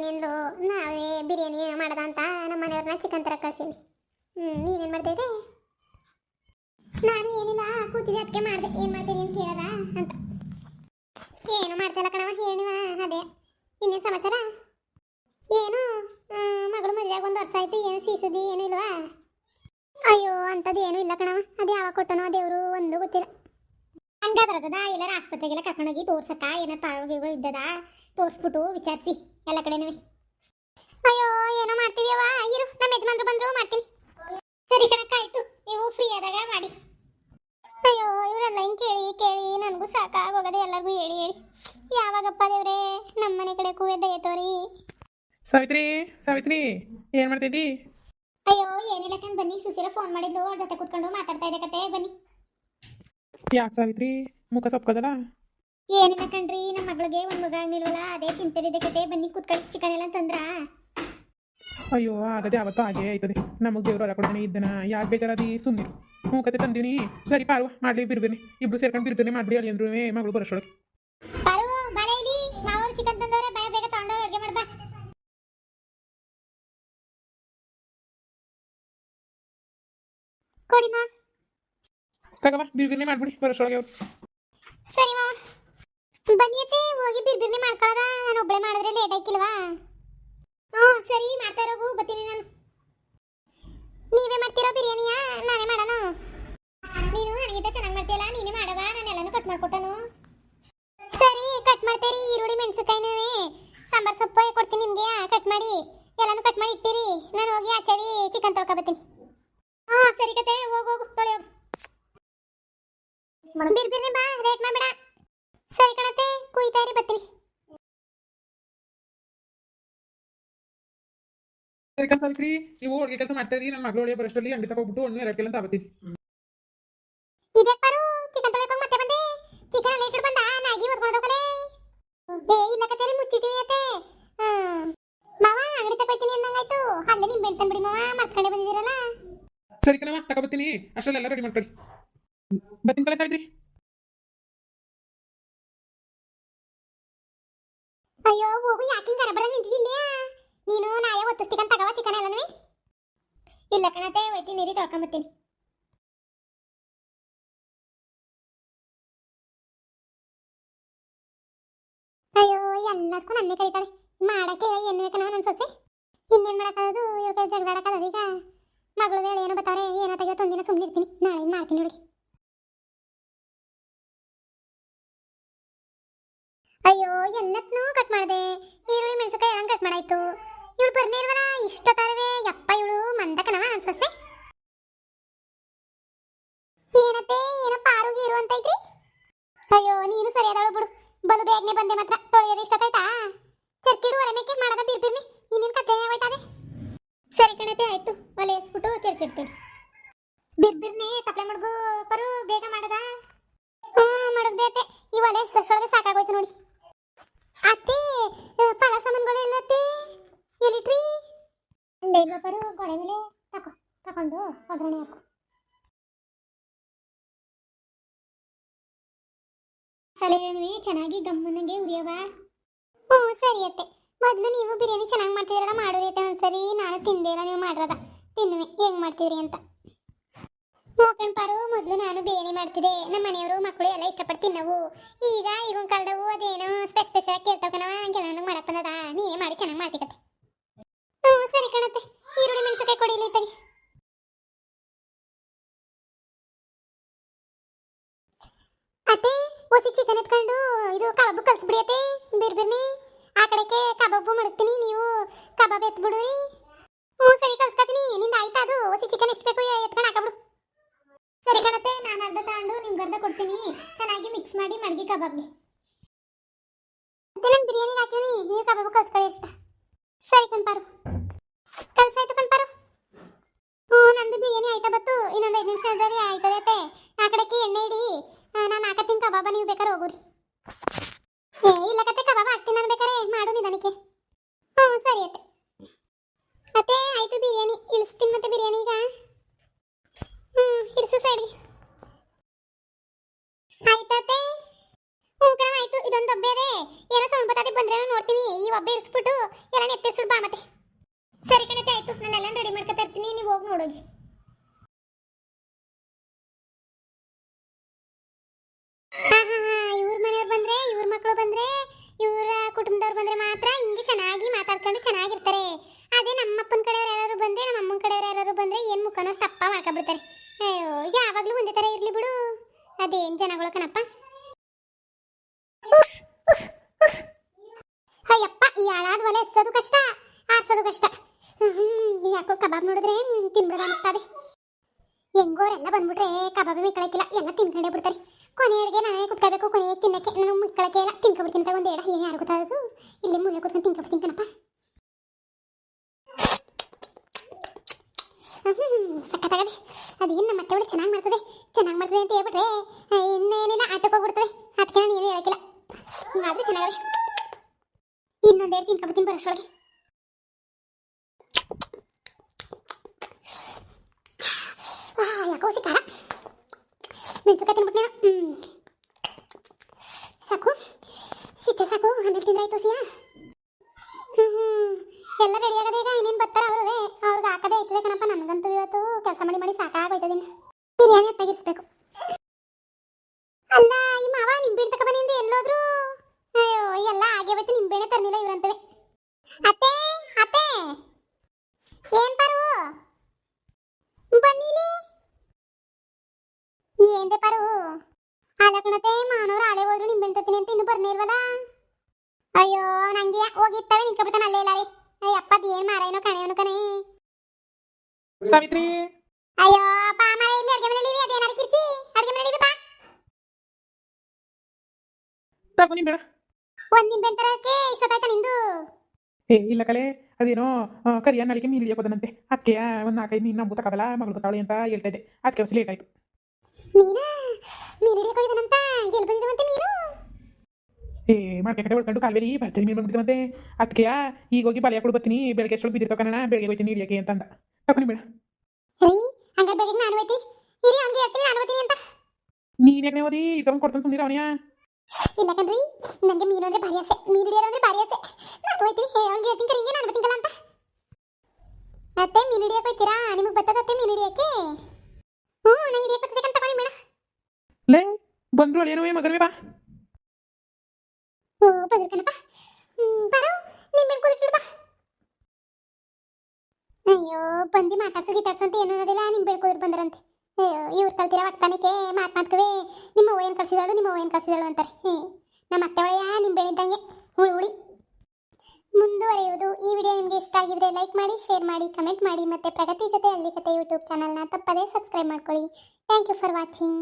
ಅಂದ್ಲು ನಾವೇ ಬಿರಿಯಾನಿ ಮಾಡದ ಅಂತ ನಮ್ಮ ಮನೆಯವ್ರನ್ನ ಚಿಕನ್ ತರ ಕಳ್ಸೀನಿ ಹ್ಞೂ ನೀನೇನು ಮಾಡ್ತಾಯಿದ್ದೆ ನಾನು ಏನಿಲ್ಲ, ಕೂತಿದ್ದೆ ಅದಕ್ಕೆ ಮಾಡಿದೆ. ಏನು ಮಾಡ್ತೀನಿ ಅಂತ ಕೇಳದ ಅಂತ. ಏನು ಮಾಡ್ತಾಯಿಲ್ಲ ಕಣವ ಹೇಳಿವ, ಅದೇ. ಇನ್ನೇನು ಸಮಾಚಾರ? ಏನು ಮಗಳು ಮದುವೆಯಾಗ ಒಂದು ವರ್ಷ ಆಯ್ತು, ಏನು ಸೀಸದಿ, ಏನು ಇಲ್ವಾ? ಅಯ್ಯೋ ಅಂಥದ್ದು ಏನೂ ಇಲ್ಲ ಕಣವ ಅದು ಯಾವಾಗ ಕೊಟ್ಟನೋ ದೇವರು ಒಂದು ಗೊತ್ತಿಲ್ಲ. ಬರ್ತದ ಎಲ್ಲರ ಆಸ್ಪತ್ರೆಗೆಲ್ಲ ಕರ್ಕೊಂಡೋಗಿ ತೋರ್ಸಕ್ಕ? ಏನೋ ಪಾವಗಳು ಇದ್ದದ? ತೋರಿಸ್ಬಿಟ್ಟು ವಿಚಾರಿಸಿ ಎಲ್ಲ ಕಡೆನೂ. ಅಯ್ಯೋ ಏನೋ ಮಾಡ್ತೀವಿ ಅವ ಇರು ನಮ್ಮ ಯಜಮಾನ್ರು ಬಂದ್ರು ಮಾಡ್ತೀನಿ. ಸರಿ ಕಣಕ್ಕ ಆಯ್ತು. ನೀವು ಫ್ರೀ ಆದಾಗ ಮಾಡಿ. ಅಯ್ಯೋ ಇವರೆಲ್ಲ ಹಿಂಗೆ ಕೇಳಿ ಕೇಳಿ ನನಗೂ ಸಾಕಾಗೋಗದೆ ಎಲ್ಲರಿಗೂ ಹೇಳಿ ಹೇಳಿ. ಯಾವಾಗಪ್ಪ ದೇವ್ರೆ ನಮ್ಮ ಮನೆ ಕಡೆ ಕೂವೆ ದಯತೋರಿ ಸಾವಿತ್ರಿ ಸಾವಿತ್ರಿ ಏನು ಮಾಡ್ತಿದ್ದಿ? ಅಯ್ಯೋ ಏನಿಲ್ಲ ಕಣ್ ಬನ್ನಿ ಸುಶೀಲ ಫೋನ್ ಮಾಡಿದ್ಲು. ಅವ್ರ ಜೊತೆ ಕೂತ್ಕೊಂಡು ಮಾತಾಡ್ತಾ ಇದೆ ಕತೆ ಬನ್ನಿ. ಯಾಕೆ ಸಾವಿತ್ರಿ? ಮುಖ ಸೊಪ್ಕದಲ್ಲ? ಏನಿಲ್ಲ ಕಣ್ರಿ? ನಮ್ಮ ಮಗಳಿಗೆ ಒಂದು ಮಗ ಆಗ್ನಿಲ್ವಲ್ಲ ಅದೇ ಚಿಂತೆಲಿದೆ ಕತೆ. ಬನ್ನಿ ಕೂತ್ಕೊಳ್ಳಿ ಚಿಕನ್ ಎಲ್ಲ ತಂದ್ರಾ. ಅಯ್ಯೋ ಆಗದೆ ಅವತ್ತು ಹಾಗೆ ಆಯ್ತದೆ. ನಮಗೆ ದೇವ್ರು ಹೊರ ಕೊಡನೆ ಇದ್ದನ. ಯಾಕೆ ಬೇಜಾರದಿ? ಸುಮ್ಮನೆ ಹ್ಞೂ ಕತೆ ತಂದೀನಿ. ಸರಿ ಪಾರು ಮಾಡಲಿ ಬಿರ್ಬಿರ್ನಿ ಇಬ್ರು ಸೇರ್ಕೊಂಡು ಬಿರ್ಬಿರ್ನಿ ಮಾಡ್ಬಿಡಿ ಅಲ್ಲಿ ಅಂದ್ರು ಮಗಳು ಬರೋಷ್ಟೊಳಗೆ. ಪಾರು ಬಾಳೆ ಇಲ್ಲಿ ಮಾವರು ಚಿಕನ್ ತಂದವ್ರೆ. ಬೇಗ ಬೇಗ ತಗೊಂಡು ಅಡುಗೆ ಮಾಡ್ಬಾ ಕೊಡಿ ಮಾ. ತಗವ ಬಿರ್ಬಿರ್ನಿ ಮಾಡ್ಬಿಡಿ ಬರೋಷ್ಟೊಳಗೆ ಅವ್ರು ಸರಿ ಮಾವ ಬನ್ನಿ ಅತ್ತೆ ಹೋಗಿ ಬಿರ್ಬಿರ್ನಿ ಮಾಡ್ಕೊಳ್ಳೋದ ನಾನು ಒಬ್ಬಳೆ ಮಾಡಿದ್ರೆ ಲೇಟ್ ಆಯ್ಕಿಲ್ವಾ? ಹ್ಞೂ, ಸರಿ, ಮಾಡ್ತಾ ಇರೋಗು ಬರ್ತೀನಿ ನಾನು. ನೀವೇ ಮಾಡ್ತಿರೋ ಬಿರಿಯಾನಿಯಾ? ನಾನೇ ಮಾಡೋಣ ನೀನು ನನಗಿಂತ ಚೆನ್ನಾಗಿ ಮಾಡ್ತೀಯಲ್ಲ, ನೀನೇ ಮಾಡವ ನಾನು ಎಲ್ಲಾನು ಕಟ್ ಮಾಡ್ಕೊಟ್ಟನು. ಸರಿ ಕಟ್ ಮಾಡ್ತೀರಿ, ಈರುಳ್ಳಿ ಮೆಣಸಿನ್ಕಾಯಿನೂ ಸಾಂಬಾರ್ ಸೊಪ್ಪು ಕೊಡ್ತೀನಿ ನಿಮಗೆ ಕಟ್ ಮಾಡಿ. ಎಲ್ಲಾನು ಕಟ್ ಮಾಡಿ ಇಟ್ಟಿರಿ. ನಾನು ಹೋಗಿ ಆಚಾರಿ ಚಿಕನ್ ತೊಳ್ಕೊಬತ್ತೀನಿ ಹಾಂ ಸರಿ ಕತೆ, ಹೋಗಿ, ಹೋಗು ತೊಳೆ ಬಿರ್ಬಿರ್ನಿ ಬಾ ರೇಟ್ ಮಾಡ್ಬೇಡ. ಕಣತೆ ಕುಯ್ತಾ ಇರಿ ಬರ್ತೀನಿ. ಕೆಲಸ ಅಲ್ರಿ ನೀವು ಅಡುಗೆ ಕೆಲಸ ಮಾಡ್ತಾ ಇರಿ ನನ್ನ ಮಗಳು ಒಳ್ಳೆ ಬರೋಷ್ಟರಲ್ಲಿ ಅಂಗಡಿ ತಗೋಬಿಟ್ಟು ಹಣ್ಣು ಎರಡು ಕಿಲೋ ಅಂತ ಆಗುತ್ತೀನಿ ಇದೇ ಪಾರು? ಚಿಕನ್ ತೊಳೆಕೊಂಡ್ ಮತ್ತೆ ಬಂದೆ. ಚಿಕನ್ ಅಲ್ಲಿ ಇಟ್ಟು ಬಂದ ನಾಗಿ ಓದ್ಕೊಳ್ದೋಕಲೆ ಏ ಇಲ್ಲ ಕತೆರಿ ಮುಚ್ಚಿಟ್ಟಿವಿ ಅತ್ತೆ. ಮಾವ ಅಂಗಡಿ ತಗೋಯ್ತೀನಿ ಅಂದಂಗಾಯ್ತು. ಅಲ್ಲೇ ನಿಂಬೆ ಹಣ್ಣು ತಂದ್ಬಿಡಿ ಮಾವ ಮರ್ತ್ಕೊಂಡೆ ಬಂದಿದ್ದೀರಲ್ಲ. ಸರಿ ಕಣವ ತಗೋಬತ್ತೀನಿ ಅಷ್ಟರಲ್ಲೆಲ್ಲ ರೆಡಿ ಮಾಡ್ಕೊಳ್ಳಿ. ಬತ್ತೀನಿ ಕಲೆ ಸಾವಿತ್ರಿ. ಅಯ್ಯೋ ಹೋಗು ಯಾಕಿಂಗ್ ಗರಬರ ನಿಂತಿದ್ದಿಲ್ಲ ನೀನು ನಾಳೆ ಒತ್ತಿಸ್ತಿಕಂತ ತಗವ ಚಿಕನ್ ಎಲ್ಲನೂ? ಇಲ್ಲ ಕಣತೆ ಒಯ್ತಿ ನೀರಿ ತೊಳ್ಕೊಂಬತ್ತೀನಿ ಅಯ್ಯೋ ಎಲ್ಲದಕ್ಕೂ ನನ್ನೇ ಕರೀತಾಳೆ. ಮಾಡಕ್ಕೆ ಏನು ಬೇಕನೋ ನನ್ನ ಸೊಸೆ. ಇನ್ನೇನು ಮಾಡೋಕ್ಕಾಗೋದು? ಇವ್ರ ಕೈ ಜಗಳ ಆಡೋಕ್ಕಾಗದು ಈಗ. ಮಗಳು ವೇಳೆ ಏನೋ ಬತ್ತಾರೆ ಏನೋ ತೆಗೆಯೋ ತಂದಿನ ಸುಮ್ಮನೆ ಇರ್ತೀನಿ ನಾಳೆ ಮಾಡ್ತೀನಿ ನೋಡಿ. ಅಯ್ಯೋ ಎಲ್ಲತ್ನೂ ಕಟ್ ಮಾಡಿದೆ. ಈರುಳ್ಳಿ, ಮೆಣಸಿನಕಾಯಿ ಎಲ್ಲ ಕಟ್ ಮಾಡಾಯ್ತು. ಇವಳು ಬರ್ನೇ ಇಲ್ವಲ್ಲ ಇಷ್ಟ ತಾರವೆ ಯಪ್ಪ ಇವಳು ಮಂದಕನವ ಅನ್ಸಸೆ ಏನತ್ತೆ, ಏನಪ್ಪ ಆರೋಗ್ಯ ಅಂತ ಐತ್ರಿ ಅಯ್ಯೋ, ನೀನು ಸರಿಯಾದಳು ಬಿಡು. ಬಲು ಬೇಗನೆ ಬಂದೆ ಮಾತ್ರ. ತೊಳೆಯೋದು ಇಷ್ಟಕ್ಕಾಯ್ತಾ ಚರ್ಕಿಡು ಒಲೆ ಮೇಕೆ ಮಾಡದ ಬಿರ್ಬಿರ್ನಿ ಇನ್ನೇನು ಕತೆ ಆಗೋಯ್ತದೆ ಸರಿ ಕಣತೆ ಆಯ್ತು ಒಲೆ ಎಸ್ಬಿಟ್ಟು ಚರ್ಕಿಡ್ತೀನಿ ಬಿರ್ಬಿರ್ನಿ ತಪ್ಪಲೆ ಮಡ್ಗು ಪರು ಬೇಗ ಮಾಡದ ಹ್ಞೂ ಮಡಗ್ದೆ ಅತ್ತೆ ಈ ಒಲೆ ಸಷ್ಟೊಳಗೆ ಸಾಕಾಗೋಯ್ತು ನೋಡಿ ಅತ್ತೆ ಆ, ಫಲ ಸಾಮಾನುಗಳು ಎಲ್ಲತ್ತೆ ಎಲ್ಲಿಟ್ರಿ ಅಲ್ಲೇ ಇಲ್ಲಪ್ಪರು ಗೋಡೆ ಮೇಲೆ ತಕೋ ತಕೊಂಡು ಒಗ್ಗರಣೆ ಹಾಕು ಚೆನ್ನಾಗಿ ಗಮ್ಮನಿಗೆ ಉರಿಯವ ಹ್ಞೂ ಸರಿ ಅತ್ತೆ ಮೊದಲು ನೀವು ಬಿರಿಯಾನಿ ಚೆನ್ನಾಗಿ ಮಾಡ್ತಿದ್ದೀರಲ್ಲ ಮಾಡೋರಿ ಅತ್ತೆ ಒಂದ್ಸರಿ. ನಾನು ತಿಂದೇನ ನೀವು ಮಾಡ್ರದ? ತಿನ್ನುವೆ, ಹೆಂಗ್ ಮಾಡ್ತೀರಿ ಅಂತ. ಪಾರು ಮೊದಲು ನಾನು ಬಿರಿಯಾನಿ ಮಾಡ್ತಿದ್ದೆ. ನಮ್ಮ ಮನೆಯವರು ಮಕ್ಕಳು ಎಲ್ಲ ಇಷ್ಟಪಟ್ಟು ತಿನ್ನವು. ಈಗ ಈಗಿನ ಕಾಲದವು ಅದೇನೋ ಸ್ಪೆಸ್ ಸ್ಪೆಷಲ್ ಕೇಳ್ತಾವ ಕಣವ ಹಂಗೆಲ್ಲ ಮಾಡಕ್ ಬಂದದ? ನೀನೇ ಮಾಡಿ, ಚೆನ್ನಾಗಿ ಮಾಡ್ತಿಕತ್ತೆ ಹ್ಞೂ, ಸರಿ ಕಣತ್ತೆ. ಈರುಳ್ಳಿ ಮೆಣಸಿನಕಾಯಿ ಕೊಡಿ ಇಲ್ಲಿ ತಗಿ ಬಿರ್ಬಿರ್ನಿ ಆ ಕಡೆಗೆ ಕಬಾಬು ಮಡಗ್ತೀನಿ ನೀವು ಕಬಾಬ್ ಎತ್ಬಿಡ್ರಿ. ಹ್ಞೂ, ಸರಿ ಕಲ್ಸ್ಕೊತೀನಿ. ನಿಂದ ಆಯ್ತಾ ಅದು? ಒಸಿ ಚಿಕನ್ ಎಷ್ಟು ಬೇಕು ಎತ್ಕೊಂಡು ಹಾಕಬಿಡು. ಸರಿ ಕಣತ್ತೆ, ನಾನು ಅರ್ಧ ತಗೊಂಡು ನಿಮ್ಗೆ ಅರ್ಧ ಕೊಡ್ತೀನಿ. ಚೆನ್ನಾಗಿ ಮಿಕ್ಸ್ ಮಾಡಿ ಮಡಗಿ ಕಬಾಬ್ಗೆ. ಮತ್ತೆ ನಾನು ಬಿರಿಯಾನಿಗೆ ಹಾಕಿವ್ನಿ ನೀವು ಕಬಾಬ್ ಕಲ್ಸ್ಕೊಳ್ಳಿ ಇಷ್ಟ ಸರಿ ಕಣ್ಪಾರು ಕಲ್ಸಾಯ್ತು ಕಣ್ಪಾರು ಹ್ಞೂ ನಂದು ಬಿರಿಯಾನಿ ಆಯ್ತಾ ಬತ್ತು ಇನ್ನೊಂದು ಐದು ನಿಮಿಷದಲ್ಲಿ ಆಯ್ತದೆ ಅತ್ತೆ ಆ ಕಡೆಗೆ ಎಣ್ಣೆ ಇಡಿ ನಾನು ಹಾಕತ್ತೀನಿ ಕಬಾಬ ನೀವು ಬೇಕಾದ್ರೆ ಹೋಗುರಿ ಏ ಇಲ್ಲ ಕತೆ ಕಬಾಬ ಹಾಕ್ತೀನಿ ನಾನು ಬೇಕಾರೆ ಮಾಡು ನಿಧಾನಕ್ಕೆ ಹ್ಞೂ ಸರಿ ಅತ್ತೆ ಅತ್ತೆ ಆಯ್ತು ಬಿರಿಯಾನಿ ಇಳಿಸ್ತೀನಿ ಮತ್ತೆ ಬಿರಿಯಾನಿ ಈಗ ಹ್ಞೂ ಇರಿಸು ಸೈಡ್ಗೆ ಆಯ್ತತೆ ಹ್ಞೂ ಕಣವ ಆಯ್ತು ಇದೊಂದು ಒಬ್ಬೆ ಅದೇ ಏನೋ ಸೌಂಡ್ ಬರ್ತದೆ ಬಂದ್ರೆ ನೋಡ್ತೀನಿ ಈ ಒಬ್ಬೆ ಇರಿಸ್ಬಿಟ್ಟು ಎಲ್ಲ ತಲೆ ಎತ್ತಿಸ್ಬಿಡು ಬಾ ಮತ್ತೆ ಸರಿ ಕಣತೆ ಆಯ್ತು ನಾನೆಲ್ಲ ರೆಡಿ ಮಾಡ್ಕೊತಾ ಇರ್ತೀನಿ ನೀವು ಹೋಗಿ ನೋಡೋಗಿ. ಇವ್ರ ಮನೆಯವ್ರು ಬಂದ್ರೆ, ಇವ್ರ ಮಕ್ಕಳು ಬಂದ್ರೆ, ಇವರ ಕುಟುಂಬದವ್ರು ಬಂದ್ರೆ ಮಾತ್ರ ಹಿಂಗೆ ಚೆನ್ನಾಗಿ ಮಾತಾಡ್ಕೊಂಡು ಚೆನ್ನಾಗಿರ್ತಾರೆ. ಅದೇ ನಮ್ಮಪ್ಪನ ಕಡೆಯವ್ರು ಯಾರು ಬಂದ್ರೆ ನಮ್ಮ ಅಮ್ಮನ ಕಡೆಯವ್ರು ಯಾರು ಬಂದ್ರೆ ಏನ್ ಮುಖನ ತಪ್ಪ ಮಾಡ್ಕೊಬಿಡ್ತಾರೆ ಅಯ್ಯೋ, ಯಾವಾಗ್ಲೂ ಒಂದೇ ತರ ಇರ್ಲಿ ಬಿಡು. ಅದೇನ್ ಜನಗಳು ಕಣಪ್ಪ. ಅಯ್ಯಪ್ಪ, ಈ ಹಾಳಾದ ಒಲೆ ಎಸೋದು ಕಷ್ಟ, ಆರ್ಸೋದು ಕಷ್ಟ. ಯಾಕೋ ಕಬಾಬ್ ನೋಡಿದ್ರೆ ತಿನ್ಬಿಡೋದು ಅನಿಸ್ತದೆ ಹೆಂಗೋರೆಲ್ಲ ಬಂದ್ಬಿಟ್ರೆ ಕಬಾಬ್ ಮಿಕ್ಕಳಕ್ಕಿಲ್ಲ, ಎಲ್ಲ ತಿನ್ಕೊಂಡೇ ಬಿಡ್ತಾರೆ. ಕೊನೆ ಅಡುಗೆ ನಾನೇ ಕುತ್ಕೋಬೇಕು ಕೊನೆಗೆ ತಿನ್ನಕ್ಕೆ ನಾನು ಮಿಕ್ಕಳಕ್ಕೆ ಎಲ್ಲ ತಿನ್ಕೊಬಿಡ್ತೀನಿ ತಗೊಂಡು ಎಡ ಏನು ಯಾರು ಗೊತ್ತಾಗೋದು ಇಲ್ಲಿ ಮೂಲೆ ಕುತ್ಕೊಂಡು ತಿನ್ಕೊಬಿಡ್ತೀನಿ ಕಣಪ್ಪ ಸಖತ್ತಾಗದೆ. ಅದೇನು ನಮ್ಮ ಮತ್ತೆ ಚೆನ್ನಾಗಿ ಮಾಡ್ತದೆ. ಚೆನ್ನಾಗಿ ಮಾಡ್ತದೆ ಅಂತ ಹೇಳ್ಬಿಟ್ರೆ ಇನ್ನೇನಿಲ್ಲ, ಆಟಕ್ಕೆ ಹೋಗ್ಬಿಡ್ತದೆ. ಅದಕ್ಕೆ ನಾನು ಏನು ಹೇಳಕ್ಕಿಲ್ಲ. ಆದರೂ ಚೆನ್ನಾಗವೆ. ಇನ್ನೊಂದೆರಡು ತಿನ್ಕೊಬಿಡ್ತೀನಿ ಬರೋಷ್ಟೊಳಗೆ ಆ, ಯಾಕೋ ಸಿ ಖಾರ ಮೆಣಸಿನ್ಕಾಯಿ ತಿನ್ಬಿಟ್ಟು ಹ್ಞೂ ಸಾಕು. ಇಷ್ಟೇ ಸಾಕು. ಆಮೇಲೆ ತಿಂದಾಯ್ತು ಸಿಯಾ. ಎಲ್ಲ ರೆಡಿ ಆಗದೆ ಈಗ ಇನ್ನೇನು ಬರ್ತಾರೆ ಅವರು ಅವ್ರಿಗೆ ಹಾಕದೇ ಆಯ್ತದೆ ಕಣಪ್ಪ. ನನಗಂತೂ ಇವತ್ತು ಕೆಲಸ ಮಾಡಿ ಮಾಡಿ ಸಾಕಾಗೋಯ್ತದೆ ಬಿರಿಯಾನಿ ಎತ್ತಾಗಿರ್ಸ್ಬೇಕು ಅಲ್ಲ ಈ ಮಾವ ನಿಂಬೆಹಣ್ಣು ತಕ ಬಂದಿಂದ ಎಲ್ಲೋದ್ರು ಅಯ್ಯೋ ಎಲ್ಲ ಹಾಗೆ ಹೋಯ್ತು ನಿಂಬೆಹಣ್ಣೆ ತರ್ನಿಲ್ಲ ಇವ್ರಂತವೆ ಅತ್ತೆ ಅತ್ತೆ ಏನ್ ಪರು ಬನ್ನಿಲಿ ఏందే పరు అలాకనతే మానవరు ಆಳೆ ఓದ್ರು ನಿಮ್ ಬೆಳ್ತತೀನಿ ಅಂತ ಇನ್ನು ಬರ್ನೇ ಇಲ್ವಲ್ಲ ಅಯ್ಯೋ ನಂಗೆ ಹೋಗಿತ್ತವೆ ನಿಂತ್ಕೊಬಿಡ್ತಾನೆ ಅಲ್ಲೇ ಇಲ್ಲ ರೀ ಅಯ್ಯಪ್ಪ ಅದೇನು ಮಾರಾಯನೋ ಕಣೇನು ಕಣೇ. ಸಾವಿತ್ರಿ. ಅಯ್ಯೋ ಅಪ್ಪ ಮಾರ ಇಲ್ಲಿ ಅಡ್ಗೆ ಮನೆಯಲ್ಲಿ ಅದೇನಾರ ಕಿರ್ಚಿ. ಅಡ್ಗೆ ಮನೆಯಲ್ಲಿ ಬಾ. ಒಂದ್ ನಿಂಬೆ ತರಕ್ಕೆ ಇಷ್ಟೊತ್ತಾಯ್ತಾ ನಿಂದು? ಏ ಇಲ್ಲ ಕಲೆ ಅದೇನೋ ಕರಿಯ ನಳಿಕೆ ಮೀನು ಹಿಡಿಯೋಕೋದನಂತೆ ಅದಕ್ಕೆ ಒಂದು ನಾಲ್ಕೈದು ನೀನು ನಂಬು ತಗೋದಲ್ಲ ಮಗಳು ಗೊತ್ತಾವಳಿ ಅಂತ ಹೇಳ್ತಾ ಇದ್ದೆ. ಅದಕ್ಕೆ ಲೇಟ್ ಆಯ್ತು. ಮೀನಾ ಮೀನು ಹಿಡಿಯಕ್ಕೆ ಹೋಗಿದ್ದಾನಂತ ಎಲ್ಲಿ ಬಂದಿದ್ದಾವಂತೆ ಮೀನು? ಏ ಮಾರ್ಕೆ ಕಡೆ ಹೊಡ್ಕೊಂಡು ಕಾಲ್ವೇಲಿ ಭರ್ಜರಿ ಮೀನು ಮತ್ತೆ. ಅದಕ್ಕೆ ಈಗ ಹೋಗಿ ಬಲೆ ಕೊಡು ಬರ್ತೀನಿ. ಬೆಳಗ್ಗೆ ಎಷ್ಟೊಳಗೆ ಬಿದ್ದಿರ್ತಾವ ಕಣ ಬೆಳಗ್ಗೆ ಹೋಗ್ತೀನಿ ಹಿಡಿಯೋಕೆ ಅಂತಂದ. ತಗೊಂಡು ಬೇಡ. ರೀ ಹಂಗಾರೆ ಬೆಳಿಗ್ಗೆ ನಾನು ಹೋಯ್ತಿ. ಇರಿ ಅವ್ನಿಗೆ ಹೇಳ್ತೀನಿ ನಾನು ಹೋಗ್ತೀನಿ ಅಂತ. ನೀನ್ ಯಾಕೆ ಓದಿ ಇಟ್ಕೊಂಡು ಕೊಡ್ತಾನೆ ಸುಮ್ಮನೆ ಅವನಿಯ ಇಲ್ಲ ಕಣ್ರಿ ನನಗೆ ಮೀನು ಅಂದ್ರೆ ಭಾರಿ ಆಸೆ. ಮೀನು ಹಿಡಿಯೋದು ಅಂದ್ರೆ ಭಾರಿ ಆಸೆ. ನಾನು ಹೋಯ್ತೀನಿ ಹೇ ಅವ್ನಿಗೆ ಹೇಳ್ತೀನಿ ಕರಿ ಹಿಂಗೆ ನಾನು ಬರ್ತೀನಲ್ಲ ಅಂತ. ಅತ್ತೆ ಮೀನು ಹಿಡಿಯಕ್ಕೆ ಹೋಯ್ತೀರಾ? ನಿಮಗೆ ಬರ್ತದತ್ತೆ ಮೀನು ಹಿಡಿಯಕ್ಕೆ? ಹ್ಞೂ ನಂಗೆ ಹಿಡಿಯಕ್ಕೆ ಲೇ ಬಂದ್ರು ಅಳೇನೋ ಮಗನವೇ ಬಾ ಅಯ್ಯೋ ಬಂದು ಮಾತಾಡ್ಸೋ ಗಿತಾಡ್ಸೋ ಅಂತ ಏನು ಅನ್ನೋದಿಲ್ಲ ನಿಮ್ಮ ಬೆಳ್ಕೋದ್ರು ಬಂದ್ರಂತೆ ಅಯ್ಯೋ ಇವ್ರು ಕಲ್ತಿರೋ ವಕ್ತಾನಕ್ಕೆ ಮಾತು ಮಾತ್ಕವೇ ನಿಮ್ಮ ಅವ್ವ ಏನು ಕಲ್ಸಿದಾಳು ನಿಮ್ಮ ಅವ್ವ ಏನು ಕಲ್ಸಿದಾಳು ಅಂತಾರೆ ಹ್ಞೂ ನಮ್ಮ ಅತ್ತೆ ನಿಮ್ಮ ಬೆಳಿದ್ದಂಗೆ ಹುಳಿ ಹುಳಿ ಮುಂದುವರೆಯುವುದು ಈ ವಿಡಿಯೋ ನಿಮಗೆ ಇಷ್ಟ ಆಗಿದ್ರೆ ಲೈಕ್ ಮಾಡಿ ಶೇರ್ ಮಾಡಿ ಕಮೆಂಟ್ ಮಾಡಿ, ಮತ್ತೆ ಪ್ರಗತಿ ಜೊತೆ ಅಲ್ಲಿ ಕತೆ ಯೂಟ್ಯೂಬ್ ಚಾನಲ್ನ ತಪ್ಪದೇ ಸಬ್ಸ್ಕ್ರೈಬ್ ಮಾಡ್ಕೊಳ್ಳಿ. Thank you for watching